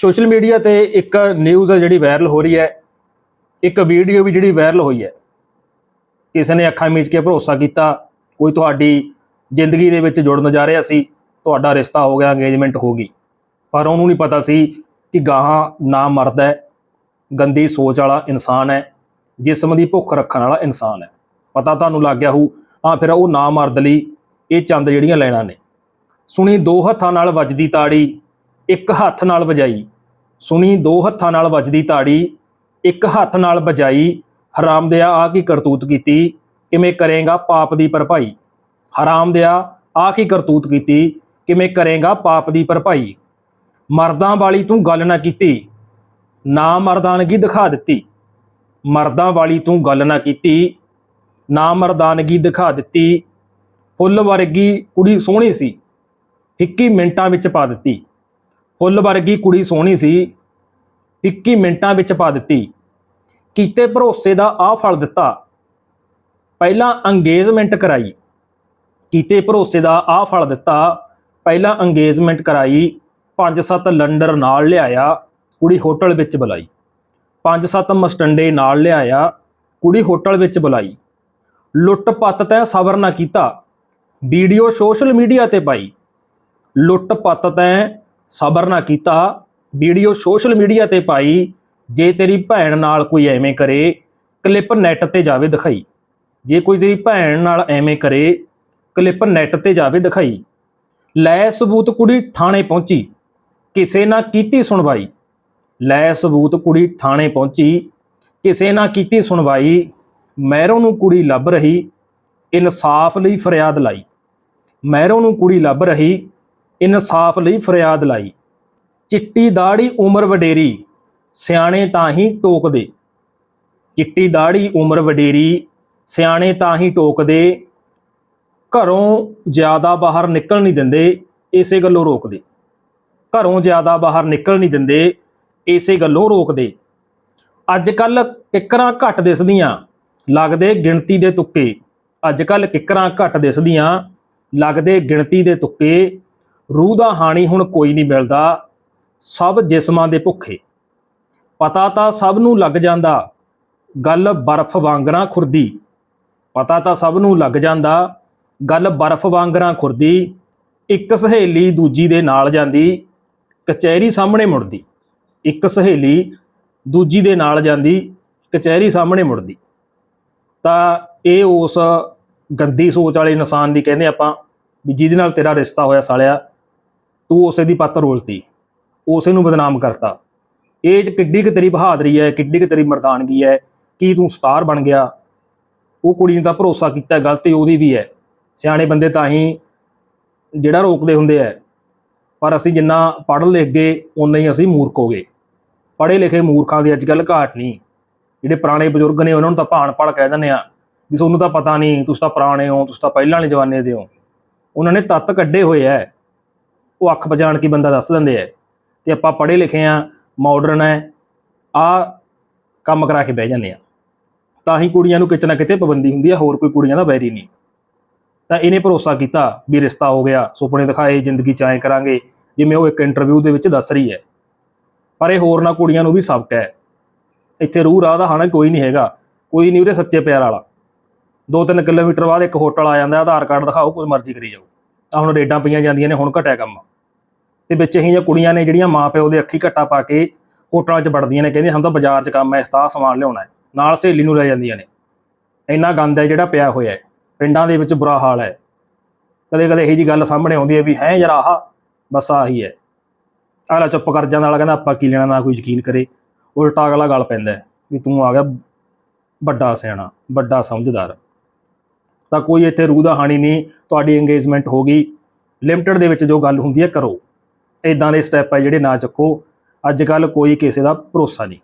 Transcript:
Social media ਤੇ ਇੱਕ news ਹੈ ਜਿਹੜੀ ਵਾਇਰਲ ਹੋ ਰਹੀ ਹੈ, ਇੱਕ ਵੀਡੀਓ ਵੀ ਜਿਹੜੀ ਵਾਇਰਲ ਹੋਈ ਹੈ। ਕਿਸੇ ਨੇ ਅੱਖਾਂ ਮੀਚ ਕੇ ਭਰੋਸਾ ਕੀਤਾ, ਕੋਈ ਤੁਹਾਡੀ ਜ਼ਿੰਦਗੀ ਦੇ ਵਿੱਚ ਜੁੜਨ ਜਾ ਰਿਹਾ ਸੀ, ਤੁਹਾਡਾ ਰਿਸ਼ਤਾ ਹੋ ਗਿਆ ਅੰਗੇਜਮੈਂਟ ਹੋ ਗਈ। ਪਰ ਉਹਨੂੰ ਨਹੀਂ ਪਤਾ ਸੀ ਕਿ ਗਾਹਾਂ ਨਾ ਮਰਦਾ ਹੈ, ਗੰਦੀ ਸੋਚ ਵਾਲਾ ਇਨਸਾਨ ਹੈ, ਜਿਸਮ ਦੀ ਭੁੱਖ ਰੱਖਣ ਵਾਲਾ ਇਨਸਾਨ ਹੈ। ਪਤਾ ਤੁਹਾਨੂੰ ਲੱਗ ਗਿਆ ਹੋਊ, ਤਾਂ ਫਿਰ ਉਹ ਨਾ ਮਰਦ ਲਈ ਇਹ ਚੰਦ ਜਿਹੜੀਆਂ ਲੈਣਾ ਨੇ। ਸੁਣੀ ਦੋ ਹੱਥਾਂ ਨਾਲ ਵੱਜਦੀ ਤਾੜੀ ਇੱਕ ਹੱਥ ਨਾਲ ਵਜਾਈ। ਸੁਣੀ ਦੋ ਹੱਥਾਂ ਨਾਲ ਵੱਜਦੀ ਤਾੜੀ, ਇੱਕ ਹੱਥ ਨਾਲ ਵਜਾਈ। ਹਰਾਮਦਿਆ ਆ ਕੀ ਕਰਤੂਤ ਕੀਤੀ? ਕਿਵੇਂ ਕਰੇਗਾ ਪਾਪ ਦੀ ਭਰਪਾਈ? ਹਰਾਮਦਿਆ ਆ ਕੀ ਕਰਤੂਤ ਕੀਤੀ? ਕਿਵੇਂ ਕਰੇਗਾ ਪਾਪ ਦੀ ਭਰਪਾਈ? ਮਰਦਾਂ ਵਾਲੀ ਤੂੰ ਗੱਲ ਨਾ ਕੀਤੀ। ਨਾ ਮਰਦਾਨਗੀ ਦਿਖਾ ਦਿੱਤੀ। ਮਰਦਾਂ ਵਾਲੀ ਤੂੰ ਗੱਲ ਨਾ ਕੀਤੀ। ਨਾ ਮਰਦਾਨਗੀ ਦਿਖਾ ਦਿੱਤੀ। ਫੁੱਲ ਵਰਗੀ ਕੁੜੀ ਸੋਹਣੀ ਸੀ। ਇੱਕੀ ਮਿੰਟਾਂ ਵਿੱਚ ਪਾ ਦਿੱਤੀ। ਫੁੱਲ ਵਰਗੀ ਕੁੜੀ ਸੋਹਣੀ ਸੀ 21 ਮਿੰਟਾਂ ਵਿੱਚ ਪਾ ਦਿੱਤੀ। ਕੀਤੇ ਭਰੋਸੇ ਦਾ ਆ ਫਲ ਦਿੱਤਾ। ਪਹਿਲਾਂ ਅੰਗੇਜਮੈਂਟ ਕਰਾਈ। ਕੀਤੇ ਭਰੋਸੇ ਦਾ ਆ ਫਲ ਦਿੱਤਾ। ਪਹਿਲਾਂ ਅੰਗੇਜਮੈਂਟ ਕਰਾਈ। ਪੰਜ ਸੱਤ ਲੰਡਰ ਨਾਲ ਲਿਆਇਆ। ਕੁੜੀ ਹੋਟਲ ਵਿੱਚ ਬੁਲਾਈ। ਪੰਜ ਸੱਤ ਮਸਟੰਡੇ ਨਾਲ ਲਿਆਇਆ। ਕੁੜੀ ਹੋਟਲ ਵਿੱਚ ਬੁਲਾਈ। ਲੁੱਟ ਪੱਤ ਤੈਂ ਸਬਰ ਨਾ ਕੀਤਾ। ਵੀਡੀਓ ਸੋਸ਼ਲ ਮੀਡੀਆ ਤੇ ਪਾਈ। ਲੁੱਟ ਪੱਤ ਤੈਂ ਸਬਰ ਨਾ ਕੀਤਾ, ਵੀਡੀਓ ਸੋਸ਼ਲ ਮੀਡੀਆ ਤੇ ਪਾਈ, ਜੇ ਤੇਰੀ ਭੈਣ ਨਾਲ ਕੋਈ ਐਵੇਂ ਕਰੇ, ਕਲਿੱਪ ਨੈਟ ਤੇ ਜਾਵੇ ਦਿਖਾਈ। ਜੇ ਕੋਈ ਤੇਰੀ ਭੈਣ ਨਾਲ ਐਵੇਂ ਕਰੇ, ਕਲਿੱਪ ਨੈਟ ਤੇ ਜਾਵੇ ਦਿਖਾਈ। ਲੈ ਸਬੂਤ ਕੁੜੀ ਥਾਣੇ ਪਹੁੰਚੀ, ਕਿਸੇ ਨਾ ਕੀਤੀ ਸੁਣਵਾਈ। ਲੈ ਸਬੂਤ ਕੁੜੀ ਥਾਣੇ ਪਹੁੰਚੀ, ਕਿਸੇ ਨਾ ਕੀਤੀ ਸੁਣਵਾਈ ਮਹਿਰੋਂ ਨੂੰ ਕੁੜੀ ਲੱਭ ਰਹੀ, ਇਨਸਾਫ ਲਈ ਫਰਿਆਦ ਲਾਈ। ਮਹਿਰੋਂ ਨੂੰ ਕੁੜੀ ਲੱਭ ਰਹੀ ਇਨਸਾਫ ਲਈ ਫਰਿਆਦ ਲਾਈ। ਚਿੱਟੀ ਦਾੜੀ ਉਮਰ ਵਡੇਰੀ, ਸਿਆਣੇ ਤਾਂ ਹੀ ਟੋਕਦੇ। ਚਿੱਟੀ ਦਾੜੀ ਉਮਰ ਵਡੇਰੀ, ਸਿਆਣੇ ਤਾਂ ਹੀ ਟੋਕਦੇ। ਘਰੋਂ ਜ਼ਿਆਦਾ ਬਾਹਰ ਨਿਕਲ ਨਹੀਂ ਦਿੰਦੇ, ਇਸੇ ਗੱਲੋਂ ਰੋਕਦੇ। ਘਰੋਂ ਜ਼ਿਆਦਾ ਬਾਹਰ ਨਿਕਲ ਨਹੀਂ ਦਿੰਦੇ, ਇਸੇ ਗੱਲੋਂ ਰੋਕਦੇ। ਅੱਜ ਕੱਲ ਕਿੱਕਰਾਂ ਘੱਟ ਦਿਸਦੀਆਂ, ਲੱਗਦੇ ਗਿਣਤੀ ਦੇ ਤੁੱਕੇ। ਅੱਜ ਕੱਲ ਕਿੱਕਰਾਂ ਘੱਟ ਦਿਸਦੀਆਂ, ਲੱਗਦੇ ਗਿਣਤੀ ਦੇ ਤੁੱਕੇ। ਰੂਹ ਦਾ ਹਾਣੀ ਹੁਣ ਕੋਈ ਨਹੀਂ ਮਿਲਦਾ, ਸਭ ਜਿਸਮਾਂ ਦੇ ਭੁੱਖੇ। ਪਤਾ ਤਾਂ ਸਭ ਨੂੰ ਲੱਗ ਜਾਂਦਾ, ਗੱਲ ਬਰਫ਼ ਵਾਂਗਰਾਂ ਖੁਰਦੀ। ਪਤਾ ਤਾਂ ਸਭ ਨੂੰ ਲੱਗ ਜਾਂਦਾ, ਗੱਲ ਬਰਫ਼ ਵਾਂਗਰਾਂ ਖੁਰਦੀ, ਇੱਕ ਸਹੇਲੀ ਦੂਜੀ ਦੇ ਨਾਲ ਜਾਂਦੀ, ਕਚਹਿਰੀ ਸਾਹਮਣੇ ਮੁੜਦੀ। ਇੱਕ ਸਹੇਲੀ ਦੂਜੀ ਦੇ ਨਾਲ ਜਾਂਦੀ, ਕਚਹਿਰੀ ਸਾਹਮਣੇ ਮੁੜਦੀ। ਤਾਂ ਇਹ ਉਸ ਗੰਦੀ ਸੋਚ ਵਾਲੇ ਇਨਸਾਨ ਦੀ ਕਹਿੰਦੇ ਆਪਾਂ ਵੀ ਜਿਹਦੇ ਨਾਲ ਤੇਰਾ ਰਿਸ਼ਤਾ ਹੋਇਆ ਸਾਲਿਆ ਤੂੰ ਉਸੇ ਦੀ ਪੱਤ ਰੋਲਤੀ, ਉਸੇ ਨੂੰ ਬਦਨਾਮ ਕਰਤਾ। ਇਹ ਚ ਕਿੱਡੀ ਕੁ ਤੇਰੀ ਬਹਾਦਰੀ ਹੈ, ਕਿੱਡੀ ਕੁ ਤੇਰੀ ਮਰਦਾਨਗੀ ਹੈ, ਕੀ ਤੂੰ ਸਟਾਰ ਬਣ ਗਿਆ। ਉਹ ਕੁੜੀ ਨੇ ਤਾਂ ਭਰੋਸਾ ਕੀਤਾ, ਗਲਤੀ ਉਹਦੀ ਵੀ ਹੈ। ਸਿਆਣੇ ਬੰਦੇ ਤਾਂ ਹੀ ਜਿਹੜਾ ਰੋਕਦੇ ਹੁੰਦੇ ਆ ਪਰ ਅਸੀਂ ਜਿੰਨਾ ਪੜ੍ਹ ਲਿਖ ਗਏ ਉਨਾ ਹੀ ਅਸੀਂ ਮੂਰਖ ਹੋ ਗਏ। ਪੜ੍ਹੇ ਲਿਖੇ ਮੂਰਖਾਂ ਦੀ ਅੱਜ ਅੱਜਕੱਲ ਘਾਟ ਨਹੀਂ। ਜਿਹੜੇ ਪੁਰਾਣੇ ਬਜ਼ੁਰਗ ਨੇ, ਉਹਨਾਂ ਨੂੰ ਤਾਂ ਭਾਣ ਪੜ ਕਹਿ ਦਿੰਦੇ ਆ ਵੀ ਤੁਹਾਨੂੰ ਤਾਂ ਪਤਾ ਨਹੀਂ, ਤੁਸੀਂ ਤਾਂ ਪੁਰਾਣੇ ਹੋ, ਤੁਸੀਂ ਤਾਂ ਪਹਿਲਾਂ ਵਾਲੇ ਜਵਾਨੇ ਦੇ ਹੋ। ਉਹਨਾਂ ਨੇ ਤੱਤ ਕੱਢੇ ਹੋਏ ਐ ਉਹ ਅੱਖ ਬਜਾਣ ਕੇ ਬੰਦਾ ਦੱਸ ਦਿੰਦੇ ਐ ਤੇ ਆਪਾਂ ਪੜ੍ਹੇ ਲਿਖੇ ਆ ਮਾਡਰਨ ਐ ਆ ਕੰਮ ਕਰਾ ਕੇ ਬਹਿ ਜਾਂਦੇ ਆ। ਤਾਂ ਹੀ ਕੁੜੀਆਂ ਨੂੰ ਕਿਤੇ ਨਾ ਕਿਤੇ ਪਾਬੰਦੀ ਹੁੰਦੀ ਆ, ਹੋਰ ਕੋਈ ਕੁੜੀਆਂ ਦਾ ਵੈਰੀ ਨਹੀਂ। ਤਾਂ ਇਹਨੇ ਭਰੋਸਾ ਕੀਤਾ ਵੀ ਰਿਸ਼ਤਾ ਹੋ ਗਿਆ, ਸੁਪਨੇ ਦਿਖਾਏ, ਜ਼ਿੰਦਗੀ ਚ ਐਂ ਕਰਾਂਗੇ, ਜਿਵੇਂ ਉਹ ਇੱਕ ਇੰਟਰਵਿਊ ਦੇ ਵਿੱਚ ਦੱਸ ਰਹੀ ਹੈ। ਪਰ ਇਹ ਹੋਰ ਨਾ ਕੁੜੀਆਂ ਨੂੰ ਵੀ ਸਬਕ ਹੈ। ਇੱਥੇ ਰੂਹ ਰਾਹ ਦਾ ਹਾਣਾ ਕੋਈ ਨਹੀਂ ਹੈਗਾ, ਕੋਈ ਨਹੀਂ ਉਹਦੇ ਸੱਚੇ ਪਿਆਰ ਵਾਲਾ। 2-3 ਕਿਲੋਮੀਟਰ ਬਾਅਦ ਇੱਕ ਹੋਟਲ ਆ ਜਾਂਦਾ, ਆਧਾਰ ਕਾਰਡ ਦਿਖਾਓ, ਕੋਈ ਮਰਜ਼ੀ ਕਰੀ ਜਾਓ। ਤਾਂ ਹੁਣ ਰੇਡਾਂ ਪਈਆਂ ਜਾਂਦੀਆਂ ਨੇ, ਹੁਣ ਘਟਿਆ ਕੰਮ। ਤੇ ਵਿੱਚ ਇਹ ਜਿਹੀਆਂ ਕੁੜੀਆਂ ਨੇ ਜਿਹੜੀਆਂ ਮਾਂ ਪਿਓ ਦੇ ਅੱਖੀ ਘੱਟਾ ਪਾ ਕੇ ਹੋਟਲਾਂ 'ਚ ਵੜਦੀਆਂ ਨੇ, ਕਹਿੰਦੀਆਂ ਸਾਨੂੰ ਤਾਂ ਬਾਜ਼ਾਰ 'ਚ ਕੰਮ ਹੈ ਇਸ ਤਾਂ ਸਮਾਨ ਲਿਆਉਣਾ ਹੈ। ਨਾਲ ਸਹੇਲੀ ਨੂੰ ਲੈ ਜਾਂਦੀਆਂ ਨੇ। ਇੰਨਾ ਗੰਦ ਹੈ ਜਿਹੜਾ ਪਿਆ ਹੋਇਆ ਹੈ। ਪਿੰਡਾਂ ਦੇ ਵਿੱਚ ਬੁਰਾ ਹਾਲ ਹੈ। ਕਦੇ ਕਦੇ ਇਹੀ ਜੀ ਗੱਲ ਸਾਹਮਣੇ ਆਉਂਦੀ ਹੈ ਵੀ ਹੈ ਯਾਰ ਆਹ, ਬਸ ਆਹੀ ਹੈ। ਅਗਲਾ ਚੁੱਪ ਕਰ ਜਾਂਦਾ ਅਗਲਾ ਕਹਿੰਦਾ ਆਪਾਂ ਕੀ ਲੈਣਾ, ਨਾ ਕੋਈ ਯਕੀਨ ਕਰੇ। ਉਲਟਾ ਅਗਲਾ ਗੱਲ ਪੈਂਦਾ ਵੀ ਤੂੰ ਆ ਗਿਆ ਵੱਡਾ ਸਿਆਣਾ, ਵੱਡਾ ਸਮਝਦਾਰ। ਤਾਂ ਕੋਈ ਇੱਥੇ ਰੂਹ ਦਾ ਹਾਨੀ ਨਹੀਂ, ਤੁਹਾਡੀ ਇੰਗੇਜਮੈਂਟ ਹੋ ਗਈ। ਲਿਮਟਿਡ ਦੇ ਵਿੱਚ ਜੋ ਗੱਲ ਹੁੰਦੀ ਹੈ ਕਰੋ। ਇਦਾਂ ਦੇ ਸਟੈਪ ਹੈ ਜਿਹੜੇ ਨਾ ਚੱਕੋ। ਅੱਜ ਕੱਲ ਕੋਈ ਕਿਸੇ ਦਾ ਭਰੋਸਾ ਨਹੀਂ।